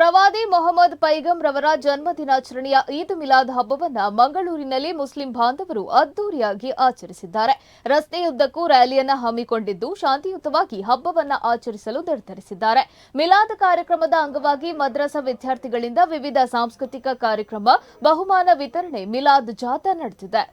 ಪ್ರವಾದಿ ಮೊಹಮ್ಮದ್ ಪೈಗಂ ರವರ ಜನ್ಮದಿನಾಚರಣೆಯ ಈದ್ ಮಿಲಾದ್ ಹಬ್ಬವನ್ನ ಮಂಗಳೂರಿನಲ್ಲಿ ಮುಸ್ಲಿಂ ಬಾಂಧವರು ಅದ್ದೂರಿಯಾಗಿ ಆಚರಿಸಿದ್ದಾರೆ. ರಸ್ತೆಯುದ್ದಕ್ಕೂ ರ್ಯಾಲಿಯನ್ನು ಹಮ್ಮಿಕೊಂಡಿದ್ದು ಶಾಂತಿಯುತವಾಗಿ ಹಬ್ಬವನ್ನ ಆಚರಿಸಲು ನಿರ್ಧರಿಸಿದ್ದಾರೆ. ಮಿಲಾದ್ ಕಾರ್ಯಕ್ರಮದ ಅಂಗವಾಗಿ ಮದ್ರಸಾ ವಿದ್ಯಾರ್ಥಿಗಳಿಂದ ವಿವಿಧ ಸಾಂಸ್ಕೃತಿಕ ಕಾರ್ಯಕ್ರಮ, ಬಹುಮಾನ ವಿತರಣೆ, ಮಿಲಾದ್ ಜಾಥಾ ನಡೆದಿದೆ.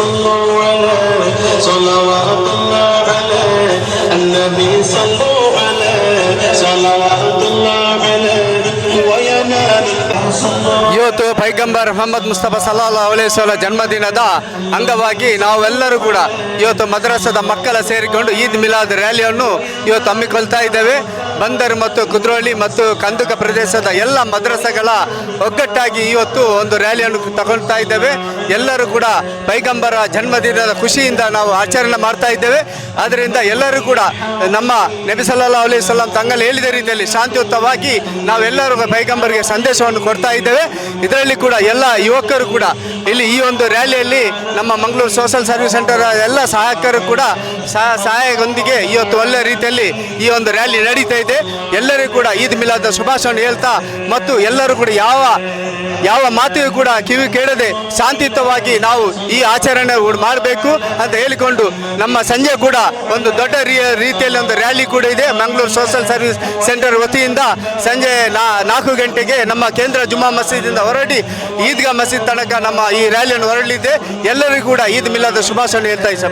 صلوا عليه صلوات الله عليه النبي صلوا عليه صلوات الله عليه وينال صلوا ಇವತ್ತು ಪೈಗಂಬರ್ ಮೊಹಮ್ಮದ್ ಮುಸ್ತಫಾ ಸಲ್ಲಾ ಅಲೈಹಿಸ್ವಲ ಜನ್ಮದಿನದ ಅಂಗವಾಗಿ ನಾವೆಲ್ಲರೂ ಕೂಡ ಇವತ್ತು ಮದ್ರಸದ ಮಕ್ಕಳ ಸೇರಿಕೊಂಡು ಈದ್ ಮಿಲಾದ್ ರ್ಯಾಲಿಯನ್ನು ಇವತ್ತು ಹಮ್ಮಿಕೊಳ್ತಾ ಇದ್ದೇವೆ ಬಂದರ್ ಮತ್ತು ಕುದ್ರೋಳಿ ಮತ್ತು ಕಂದುಕ ಪ್ರದೇಶದ ಎಲ್ಲ ಮದ್ರಸಗಳ ಒಗ್ಗಟ್ಟಾಗಿ ಇವತ್ತು ಒಂದು ರ್ಯಾಲಿಯನ್ನು ತಗೊಳ್ತಾ ಇದ್ದೇವೆ. ಎಲ್ಲರೂ ಕೂಡ ಪೈಗಂಬರ ಜನ್ಮದಿನದ ಖುಷಿಯಿಂದ ನಾವು ಆಚರಣೆ ಮಾಡ್ತಾ ಇದ್ದೇವೆ. ಆದ್ದರಿಂದ ಎಲ್ಲರೂ ಕೂಡ ನಮ್ಮ ನಬಿ ಸಲ್ಲಾ ಅಲೈಹಿ ತಂಗಲ್ಲಿ ಹೇಳಿದ ರೀತಿಯಲ್ಲಿ ಶಾಂತಿಯುತವಾಗಿ ನಾವೆಲ್ಲರೂ ಪೈಗಂಬರಿಗೆ ಸಂದೇಶವನ್ನು ಕೊಡ್ತಾ ಇದ್ದೇವೆ. ಇದರಲ್ಲಿ ಕೂಡ ಎಲ್ಲ ಯುವಕರು ಕೂಡ ಇಲ್ಲಿ ಈ ಒಂದು ರ್ಯಾಲಿಯಲ್ಲಿ ನಮ್ಮ ಮಂಗಳೂರು ಸೋಷಲ್ ಸರ್ವಿಸ್ ಸೆಂಟರ್ ಎಲ್ಲ ಸಹಾಯಕರು ಕೂಡ ಸಹ- ಸಹಾಯದೊಂದಿಗೆ ಇವತ್ತು ಒಳ್ಳೆ ರೀತಿಯಲ್ಲಿ ಈ ಒಂದು ರ್ಯಾಲಿ ನಡೀತಾ ಇದೆ. ಎಲ್ಲರಿಗೂ ಕೂಡ ಈದ್ ಮಿಲಾದ ಶುಭಾಶಯವನ್ನು ಹೇಳ್ತಾ ಮತ್ತು ಎಲ್ಲರೂ ಕೂಡ ಯಾವ ಯಾವ ಮಾತಿಗೂ ಕೂಡ ಕಿವಿ ಕೇಳದೆ ಶಾಂತಿಯುತವಾಗಿ ನಾವು ಈ ಆಚರಣೆ ಮಾಡಬೇಕು ಅಂತ ಹೇಳಿಕೊಂಡು ನಮ್ಮ ಸಂಜೆ ಕೂಡ ಒಂದು ದೊಡ್ಡ ರೀತಿಯಲ್ಲಿ ಒಂದು ರ್ಯಾಲಿ ಕೂಡ ಇದೆ. ಮಂಗಳೂರು ಸೋಷಿಯಲ್ ಸರ್ವಿಸ್ ಸೆಂಟರ್ ವತಿಯಿಂದ ಸಂಜೆ ನಾಲ್ಕು ಗಂಟೆಗೆ ನಮ್ಮ ಕೇಂದ್ರ ಜುಮ್ಮಾ ಮಸೀದಿಯಿಂದ ಹೊರಡಿ ಈದ್ಗಾ ಮಸೀದ್ ತನಕ ನಮ್ಮ ಈ ರ್ಯಾಲಿಯನ್ನು ಹೊರಡಲಿದೆ. ಎಲ್ಲರಿಗೂ ಕೂಡ ಈದ್ ಮಿಲಾದ ಶುಭಾಶಯ ಹೇಳ್ತಾ ಇಷ್ಟ